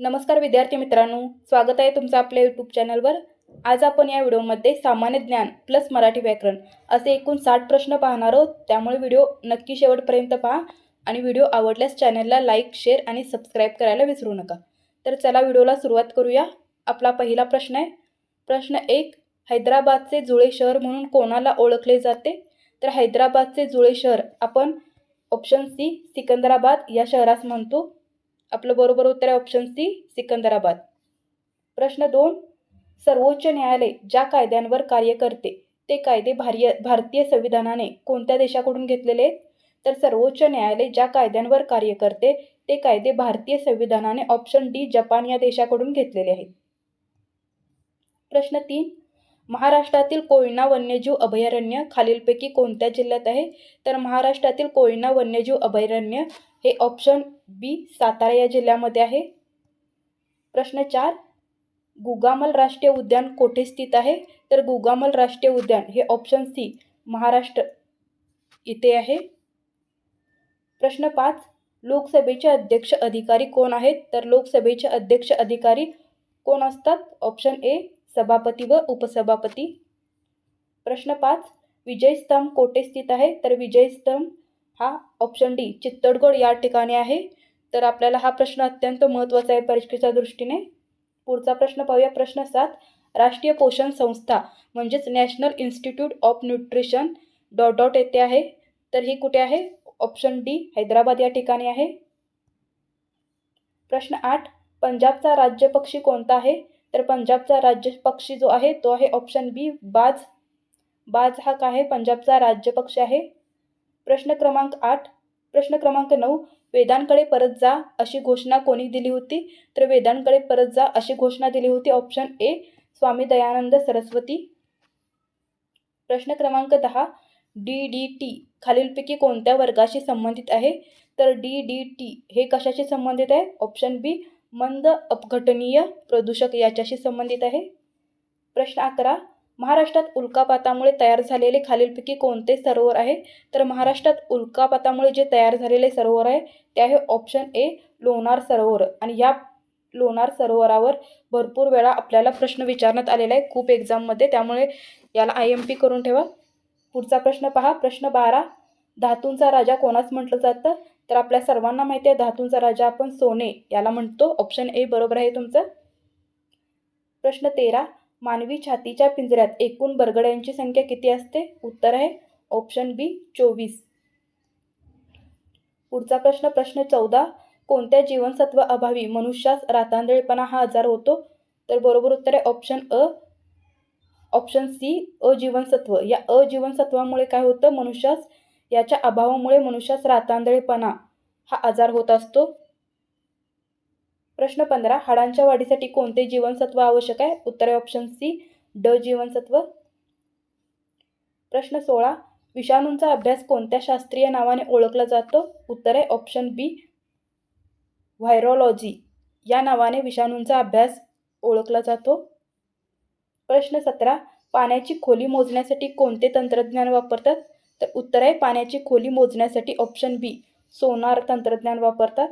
नमस्कार विद्यार्थी मित्रांनो स्वागत आहे तुमचं आपल्या यूट्यूब चॅनलवर आज आपण या व्हिडिओमध्ये सामान्य ज्ञान प्लस मराठी व्याकरण असे एकूण साठ प्रश्न पाहणार आहोत. त्यामुळे व्हिडिओ नक्की शेवटपर्यंत पहा आणि व्हिडिओ आवडल्यास चॅनलला लाईक शेअर आणि सबस्क्राईब करायला विसरू नका. तर चला व्हिडिओला सुरुवात करूया. आपला पहिला प्रश्न आहे. प्रश्न एक हैदराबादचे जुळे शहर म्हणून कोणाला ओळखले जाते? तर हैदराबादचे जुळे शहर आपण ऑप्शन सी सिकंदराबाद या शहरास म्हणतो. आपलं बरोबर उत्तर आहे ऑप्शन सी सिकंदराबाद. प्रश्न दोन सर्वोच्च न्यायालय ज्या कायद्यांवर कार्य करते ते कायदे भारतीय भारतीय संविधानाने कोणत्या देशाकडून घेतलेले आहेत? तर सर्वोच्च न्यायालय ज्या कायद्यांवर कार्य करते ते कायदे भारतीय संविधानाने ऑप्शन डी जपान या देशाकडून घेतलेले आहेत. प्रश्न तीन महाराष्ट्रातील कोयना वन्यजीव अभयारण्य खालीलपैकी कोणत्या जिल्ह्यात आहे? तर महाराष्ट्रातील कोयना वन्यजीव अभयारण्य हे ऑप्शन बी सातारा या जिल्ह्यामध्ये आहे. प्रश्न चार गुगामल राष्ट्रीय उद्यान कोठे स्थित आहे? तर गुगामल राष्ट्रीय उद्यान हे ऑप्शन सी महाराष्ट्र इथे आहे. प्रश्न पाच लोकसभेचे अध्यक्ष अधिकारी कोण आहेत? तर लोकसभेचे अध्यक्ष अधिकारी कोण असतात? ऑप्शन ए सभापती व उपसभापती. प्रश्न पाच विजयस्तंभ कोठे स्थित आहे? तर विजयस्तंभ हा ऑप्शन डी चित्तडगड या ठिकाणी आहे. तर आपल्याला हा प्रश्न अत्यंत महत्त्वाचा आहे परीक्षेच्या दृष्टीने. पुढचा प्रश्न पाहूया. प्रश्न सात राष्ट्रीय पोषण संस्था म्हणजेच national institute of nutrition dot dot येथे आहे. तर ही कुठे आहे? ऑप्शन डी हैदराबाद या ठिकाणी आहे. प्रश्न आठ पंजाबचा राज्य पक्षी कोणता आहे? तर पंजाबचा राज्य पक्षी जो आहे तो आहे ऑप्शन बी बाज. बाज हा काय आहे? पंजाबचा राज्य पक्षी आहे. प्रश्न क्रमांक आठ प्रश्न क्रमांक नऊ वेदांकडे परत जा अशी घोषणा कोणी दिली होती? तर वेदांकडे परत जा अशी घोषणा दिली होती ऑप्शन ए स्वामी दयानंद सरस्वती. प्रश्न क्रमांक दहा डी डी टी खालीलपैकी कोणत्या वर्गाशी संबंधित आहे? तर डी डी टी हे कशाशी संबंधित आहे? ऑप्शन बी मंद अपघटनीय प्रदूषक याच्याशी संबंधित आहे. प्रश्न अकरा महाराष्ट्रात उल्कापातामुळे तयार झालेले खालीलपैकी कोणते सरोवर आहे? तर महाराष्ट्रात उल्कापातामुळे जे तयार झालेले सरोवर आहे ते आहे ऑप्शन ए लोणार सरोवर. आणि या लोणार सरोवरावर भरपूर वेळा आपल्याला प्रश्न विचारण्यात आलेला आहे. खूप एक्झाममध्ये त्यामुळे याला आय एम पी करून ठेवा. पुढचा प्रश्न पहा. प्रश्न बारा. धातूंचा राजा कोणास म्हटलं जातं? तर आपल्या सर्वांना माहिती आहे. धातूंचा राजा आपण सोने याला म्हणतो. ऑप्शन ए बरोबर आहे तुमचं. प्रश्न तेरा. मानवी छातीच्या पिंजऱ्यात एकूण बरगड्यांची संख्या किती असते? उत्तर आहे ऑप्शन बी चोवीस. पुढचा प्रश्न प्रश्न चौदा. कोणत्या जीवनसत्व अभावी मनुष्यास रातांदळेपणा हा आजार होतो? तर बरोबर उत्तर आहे ऑप्शन अ ऑप्शन सी अजीवनसत्व. या अजीवनसत्वामुळे काय होतं? मनुष्यास याच्या अभावामुळे मनुष्यास रातांदळेपणा हा आजार होत असतो. प्रश्न पंधरा हाडांच्या वाढीसाठी कोणते जीवनसत्व आवश्यक आहे? उत्तर आहे ऑप्शन सी ड जीवनसत्व. प्रश्न सोळा विषाणूंचा अभ्यास कोणत्या शास्त्रीय नावाने ओळखला जातो? उत्तर आहे ऑप्शन बी व्हायरोलॉजी या नावाने विषाणूंचा अभ्यास ओळखला जातो. प्रश्न सतरा पाण्याची खोली मोजण्यासाठी कोणते तंत्रज्ञान वापरतात? तर उत्तर आहे पाण्याची खोली मोजण्यासाठी ऑप्शन बी सोनार तंत्रज्ञान वापरतात.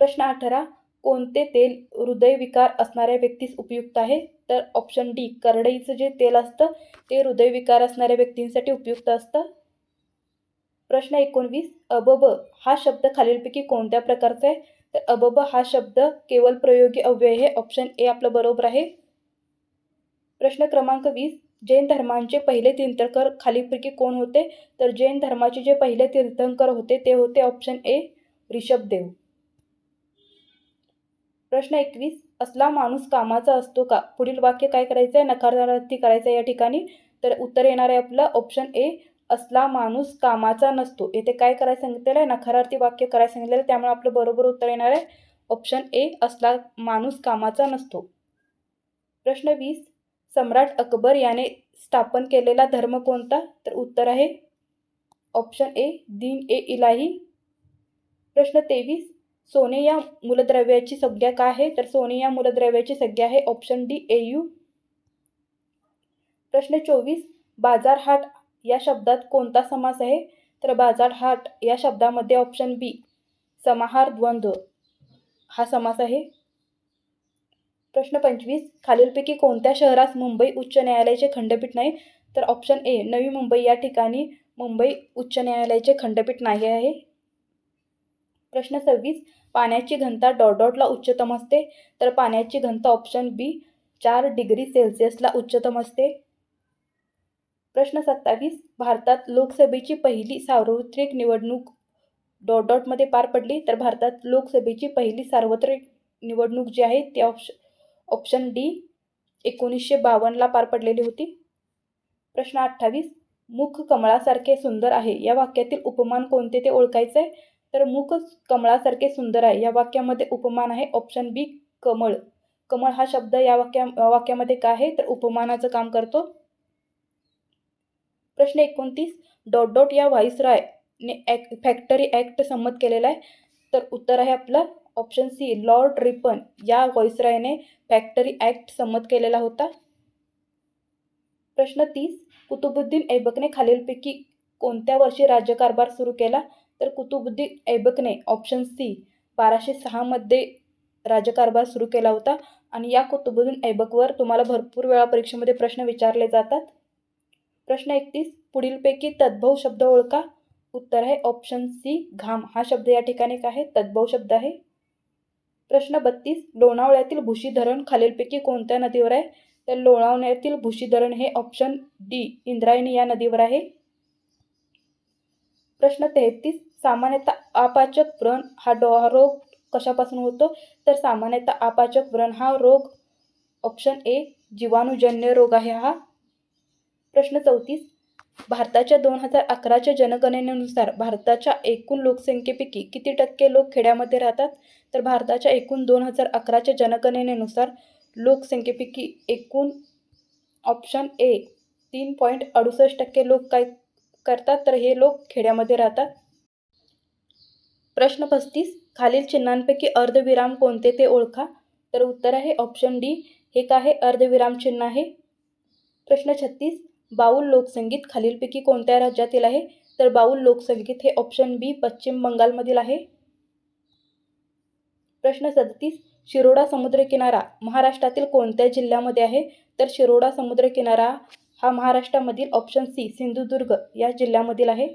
प्रश्न अठरा कोणते तेल हृदयविकार असणाऱ्या व्यक्तीस उपयुक्त आहे? तर ऑप्शन डी करडईचं जे तेल असतं ते हृदयविकार असणाऱ्या व्यक्तींसाठी उपयुक्त असतं. प्रश्न एकोणवीस अबब हा शब्द खालीलपैकी कोणत्या प्रकारचा आहे? तर अबब हा शब्द केवळ प्रयोगी अव्यय आहे ऑप्शन ए आपलं बरोबर आहे. प्रश्न क्रमांक वीस जैन धर्मांचे पहिले तीर्थंकर खालीलपैकी कोण होते? तर जैन धर्माचे जे पहिले तीर्थंकर होते ते होते ऑप्शन ए ऋषभदेव. प्रश्न एकवीस असला माणूस कामाचा असतो का? पुढील वाक्य काय करायचं आहे नकारार्थी करायचं आहे या ठिकाणी. तर उत्तर येणार आहे आपलं ऑप्शन ए असला माणूस कामाचा नसतो. येथे काय करायला सांगितलेलं आहे? नकारार्थी वाक्य करायला सांगितलेलं आहे. त्यामुळे आपलं बरोबर उत्तर येणार आहे. ऑप्शन ए असला माणूस कामाचा नसतो. प्रश्न वीस सम्राट अकबर याने स्थापन केलेला धर्म कोणता? तर उत्तर आहे. Option A Din e Ilahi. प्रश्न तेवीस सोने या मूलद्रव्याची संज्ञा काय आहे? तर सोने या मूलद्रव्याची संज्ञा आहे ऑप्शन डी ए यू प्रश्न चोवीस. बाजारहाट या शब्दात कोणता समास आहे? तर बाजारहाट या शब्दामध्ये ऑप्शन बी समाहार द्वंद्व हा समास आहे. प्रश्न पंचवीस. खालीलपैकी कोणत्या शहरास मुंबई उच्च न्यायालयाचे खंडपीठ नाही? तर ऑप्शन ए नवी मुंबई या ठिकाणी मुंबई उच्च न्यायालयाचे खंडपीठ नाही आहे. प्रश्न सव्वीस पाण्याची घनता डॉट डॉटला उच्चतम असते तर पाण्याची घनता ऑप्शन बी चार डिग्री सेल्सिअसला उच्चतम असते. प्रश्न सत्तावीस भारतात लोकसभेची पहिली सार्वत्रिक निवडणूक डॉट डॉटमध्ये पार पडली तर भारतात लोकसभेची पहिली सार्वत्रिक निवडणूक जी आहे ती ऑप्श ऑप्शन डी एकोणीसशे बावन्नला पार पडलेली होती. प्रश्न अठ्ठावीस मुख कमळासारखे सुंदर आहे या वाक्यातील उपमान कोणते ते ओळखायचं आहे तर मुख कमळासारखे सुंदर आहे. या वाक्यामध्ये उपमान आहे. ऑप्शन बी कमळ. कमळ हा शब्द या वाक्या वाक्यामध्ये काय आहे? तर उपमानाचं काम करतो. प्रश्न एकोणतीस. डॉट डॉट या व्हाईसरॉयने ॲक्ट फॅक्टरी ॲक्ट संमत केलेला आहे. तर उत्तर आहे आपलं. ऑप्शन सी लॉर्ड रिपन या व्हाईसरॉयने फॅक्टरी ॲक्ट संमत केलेला होता. प्रश्न तीस. कुतुबुद्दीन ऐबकने खालीलपैकी कोणत्या वर्षी राज्यकारभार सुरू केला? तर कुतुबुद्दीन ऐबकने ऑप्शन सी बाराशे सहामध्ये राज्यकारभार सुरू केला होता. आणि या कुतुबुद्दीन ऐबकवर तुम्हाला भरपूर वेळा परीक्षेमध्ये प्रश्न विचारले जातात. प्रश्न एकतीस पुढीलपैकी तद्भव शब्द ओळखा. उत्तर आहे ऑप्शन सी घाम. हा शब्द या ठिकाणी काय आहे तद्भव शब्द आहे. प्रश्न बत्तीस लोणावळ्यातील भुशी धरण खालीलपैकी कोणत्या नदीवर आहे? तर लोणावळ्यातील भुशी धरण हे ऑप्शन डी इंद्रायणी या नदीवर आहे. प्रश्न तेहतीस सामान्यतः आपाचक व्रण हा डो रोग कशापासून होतो? तर सामान्यतः आपाचक व्रण हा रोग ऑप्शन ए जीवाणूजन्य रोग आहे हा. प्रश्न चौतीस भारताच्या दोन हजार अकराच्या जनगणनेनुसार भारताच्या एकूण लोकसंख्येपैकी किती टक्के लोक खेड्यामध्ये राहतात? तर भारताच्या एकूण दोन हजार अकराच्या जनगणनेनुसार लोकसंख्येपैकी एकूण ऑप्शन ए तीन पॉईंट अडुसष्ट टक्के लोक काय करतात तर हे लोक खेड्यामध्ये राहतात. प्रश्न पस्तीस. खालील चिन्हांपैकी अर्धविराम कोणते ते ओळखा. तर उत्तर आहे ऑप्शन डी हे काय आहे? अर्धविराम चिन्ह आहे. प्रश्न छत्तीस. बाऊल लोकसंगीत खालीलपैकी कोणत्या राज्यातील आहे? तर बाऊल लोकसंगीत हे ऑप्शन बी पश्चिम बंगालमधील आहे. प्रश्न सदतीस. शिरोडा समुद्रकिनारा. महाराष्ट्रातील कोणत्या जिल्ह्यामध्ये आहे? तर शिरोडा समुद्रकिनारा हा महाराष्ट्रामधील ऑप्शन सी सिंधुदुर्ग या जिल्ह्यामधील आहे.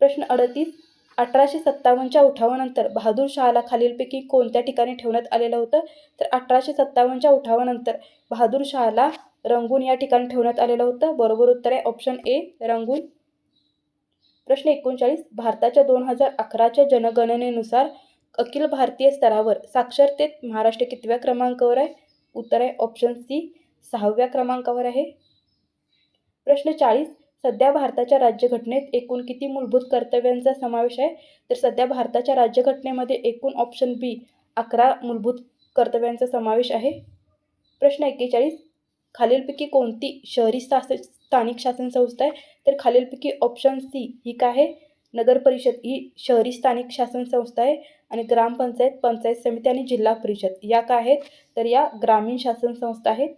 प्रश्न अडतीस अठराशे सत्तावन्नच्या उठावानंतर बहादूर शहाला खालीलपैकी कोणत्या ठिकाणी ठेवण्यात आलेलं होतं? तर अठराशे सत्तावन्नच्या उठावानंतर बहादूर शहाला रंगून या ठिकाणी ठेवण्यात आलेलं होतं. बरोबर उत्तर आहे ऑप्शन ए रंगून. प्रश्न एकोणचाळीस भारताच्या दोन हजार अकराच्या जनगणनेनुसार अखिल भारतीय स्तरावर साक्षरतेत महाराष्ट्र कितव्या क्रमांकावर आहे? उत्तर आहे ऑप्शन सी सहाव्या क्रमांकावर आहे. प्रश्न चाळीस. सध्या भारताच्या राज्यघटनेत एकूण किती मूलभूत कर्तव्यांचा समावेश आहे? तर सध्या भारताच्या राज्यघटनेमध्ये एकूण ऑप्शन बी अकरा मूलभूत कर्तव्यांचा समावेश आहे. प्रश्न एक्केचाळीस. खालीलपैकी कोणती शहरी शासन स्थानिक शासन संस्था आहे? तर खालीलपैकी ऑप्शन सी ही काय आहे? नगर परिषद ही शहरी स्थानिक शासन संस्था आहे आणि ग्रामपंचायत पंचायत समिती आणि जिल्हा परिषद या काय आहेत? तर या ग्रामीण शासन संस्था आहेत.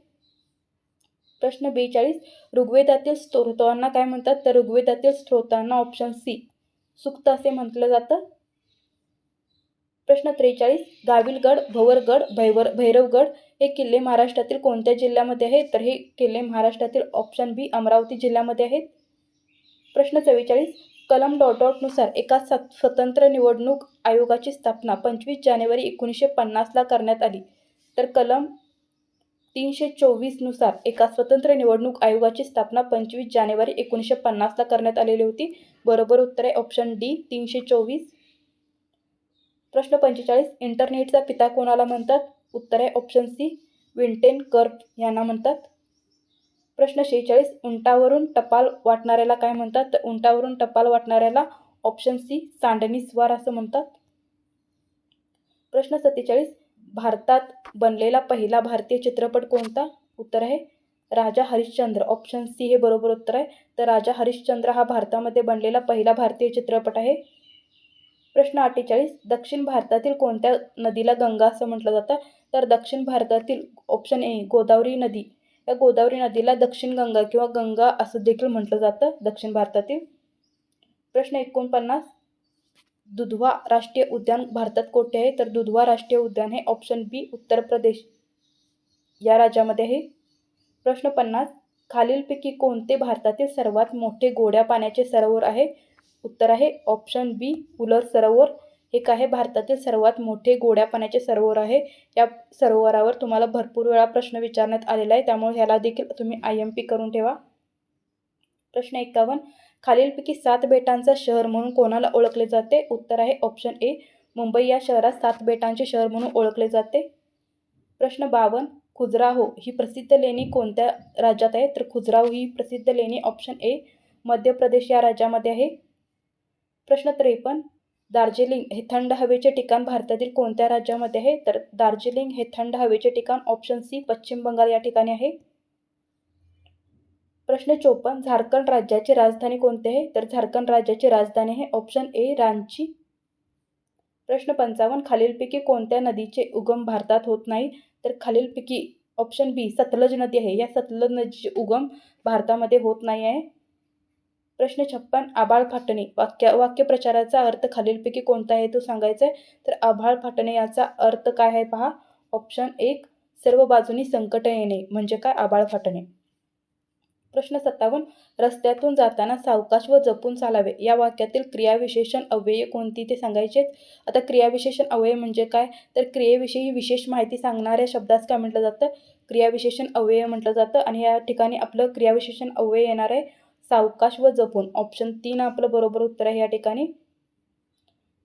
प्रश्न बेचाळीस. ऋग्वेदातील स्तोत्रांना काय म्हणतात? तर ऋग्वेदातील स्त्रोतांना ऑप्शन सी सुक्त असे म्हटलं जातं. प्रश्न त्रेचाळीस. गाविलगड भवरगड भैवर भैरवगड हे किल्ले महाराष्ट्रातील कोणत्या जिल्ह्यामध्ये आहेत? तर हे किल्ले महाराष्ट्रातील ऑप्शन बी अमरावती जिल्ह्यामध्ये आहेत. प्रश्न चव्वेचाळीस. कलम डॉट डॉटनुसार एका स्वतंत्र निवडणूक आयोगाची स्थापना पंचवीस जानेवारी एकोणीसशे पन्नासला करण्यात आली. तर कलम तीनशे चोवीसनुसार एका स्वतंत्र निवडणूक आयोगाची स्थापना पंचवीस जानेवारी एकोणीसशे पन्नासला करण्यात आलेली होती. बरोबर उत्तर आहे ऑप्शन डी तीनशे चोवीस. प्रश्न पंचेचाळीस इंटरनेटचा पिता कोणाला म्हणतात? उत्तर आहे ऑप्शन सी विंटेन कर्प यांना म्हणतात. प्रश्न शेहेचाळीस उंटावरून टपाल वाटणाऱ्याला काय म्हणतात? तर उंटावरून टपाल वाटणाऱ्याला ऑप्शन सी सांडणीस्वार असं म्हणतात. प्रश्न सत्तेचाळीस भारतात बनलेला पहिला भारतीय चित्रपट कोणता? उत्तर आहे राजा हरिश्चंद्र. ऑप्शन सी हे बरोबर उत्तर आहे. तर राजा हरिश्चंद्र हा भारतामध्ये बनलेला पहिला भारतीय चित्रपट आहे. प्रश्न अठ्ठेचाळीस दक्षिण भारतातील कोणत्या नदीला गंगा असं म्हटलं जातं? तर दक्षिण भारतातील ऑप्शन ए गोदावरी नदी. या गोदावरी नदीला दक्षिण गंगा किंवा गंगा असं देखील म्हटलं जातं दक्षिण भारतातील. प्रश्न एकोणपन्नास दुधवा राष्ट्रीय उद्यान भारतात कोठे आहे? तर दुधवा राष्ट्रीय उद्यान हे ऑप्शन बी उत्तर प्रदेश. या राज्यामध्ये आहे. प्रश्न पन्नास. खालीलपैकी कोणते भारतातील सर्वात मोठे गोड्या पाण्याचे सरोवर आहे? उत्तर आहे ऑप्शन बी उलर सरोवर. हे काय आहे? भारतातील सर्वात मोठे गोड्या पाण्याचे सरोवर आहे. या सरोवरावर तुम्हाला भरपूर वेळा प्रश्न विचारण्यात आलेला आहे. त्यामुळे ह्याला देखील तुम्ही आय एम पी करून ठेवा. प्रश्न एकावन्न. खालीलपैकी सात बेटांचा शहर म्हणून कोणाला ओळखले जाते? उत्तर आहे ऑप्शन ए मुंबई या शहरात सात बेटांचे शहर म्हणून ओळखले जाते. प्रश्न बावन्न खुजराहो ही प्रसिद्ध लेणी कोणत्या राज्यात आहे? तर खुजराहो ही प्रसिद्ध लेणी ऑप्शन ए मध्य प्रदेश या राज्यामध्ये आहे. प्रश्न त्रेपन्न. दार्जिलिंग हे थंड हवेचे ठिकाण भारतातील कोणत्या राज्यामध्ये आहे? तर दार्जिलिंग हे थंड हवेचे ठिकाण ऑप्शन सी पश्चिम बंगाल या ठिकाणी आहे. प्रश्न चोपन्न झारखंड राज्याची राजधानी कोणती आहे? तर झारखंड राज्याची राजधानी आहे ऑप्शन ए रांची. प्रश्न पंचावन्न खालीलपैकी कोणत्या नदीचे उगम भारतात होत नाही तर खालीलपैकी ऑप्शन बी सतलज नदी आहे. या सतलज नदीचे उगम भारतामध्ये होत नाही आहे. प्रश्न छप्पन आभाळ फाटणे. वाक्य वाक्यप्रचाराचा अर्थ खालीलपैकी कोणता आहे तो सांगायचा आहे? तर आभाळ फाटणे याचा अर्थ काय आहे पहा? ऑप्शन एक सर्व बाजूनी संकट येणे. म्हणजे काय? आभाळ फाटणे. प्रश्न सत्तावन्न रस्त्यातून जाताना सावकाश व जपून चालावे. या वाक्यातील क्रियाविशेषण अव्यय कोणती ते सांगायचे आता क्रियाविशेषण अव्यय म्हणजे काय? तर क्रियेविषयी विशेष माहिती सांगणाऱ्या शब्दास काय म्हटलं जातं? क्रियाविशेषण अव्यय म्हटलं जातं आणि या ठिकाणी आपलं क्रियाविशेषण अव्यय येणार आहे. सावकाश व जपून. ऑप्शन तीन आपलं बरोबर उत्तर आहे या ठिकाणी.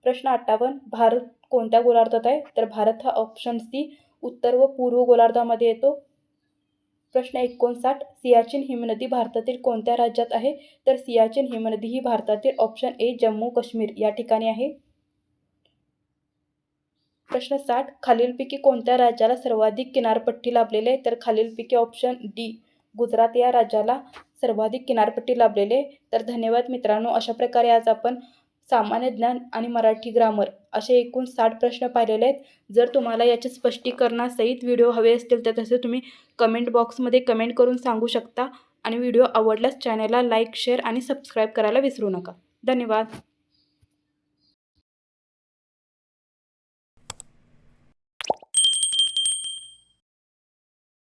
प्रश्न अठ्ठावन्न भारत कोणत्या गोलार्धात आहे? तर भारत हा ऑप्शन सी उत्तर व पूर्व गोलार्धामध्ये येतो. प्रश्न एकोणसाठ. सियाचीन हिमनदी भारतातील कोणत्या राज्यात आहे? तर सियाचीन हिमनदी ही भारतातील ऑप्शन ए जम्मू काश्मीर या ठिकाणी आहे. प्रश्न साठ. खालीलपैकी कोणत्या राज्याला सर्वाधिक किनारपट्टी लाभलेली आहे? तर खालीलपैकी ऑप्शन डी गुजरात या राज्याला सर्वाधिक किनारपट्टी लाभलेले तर धन्यवाद मित्रांनो. अशा प्रकारे आज आपण सामान्य ज्ञान आणि मराठी ग्रामर असे एकूण साठ प्रश्न पाहिलेले आहेत. जर तुम्हाला याचे स्पष्टीकरणासहित व्हिडिओ हवे असतील तर तसे तुम्ही कमेंट बॉक्समध्ये कमेंट करून सांगू शकता. आणि व्हिडिओ आवडल्यास चॅनलला लाईक शेअर आणि सबस्क्राईब करायला विसरू नका. धन्यवाद.